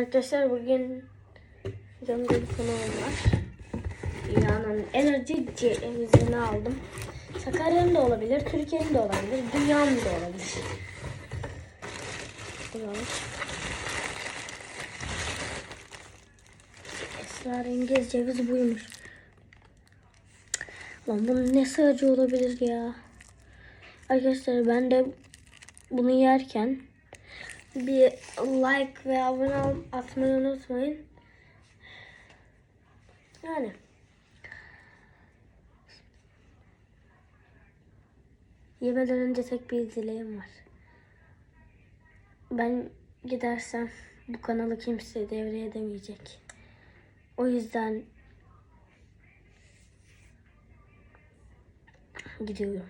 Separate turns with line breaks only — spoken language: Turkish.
Arkadaşlar bugün yanımda bir var. Dünyanın enerji cevizini aldım. Sakarya'nın da olabilir, Türkiye'nin de olabilir, dünyanın da olabilir. Bakalım. Esrarengiz ceviz buymuş. Lan bunun ne sığacı olabilir ya? Arkadaşlar ben de bunu yerken bir like ve abone atmayı unutmayın. Yani. Yemeden önce tek bir dileğim var. Ben gidersem bu kanalı kimse devreye edemeyecek. O yüzden gidiyorum.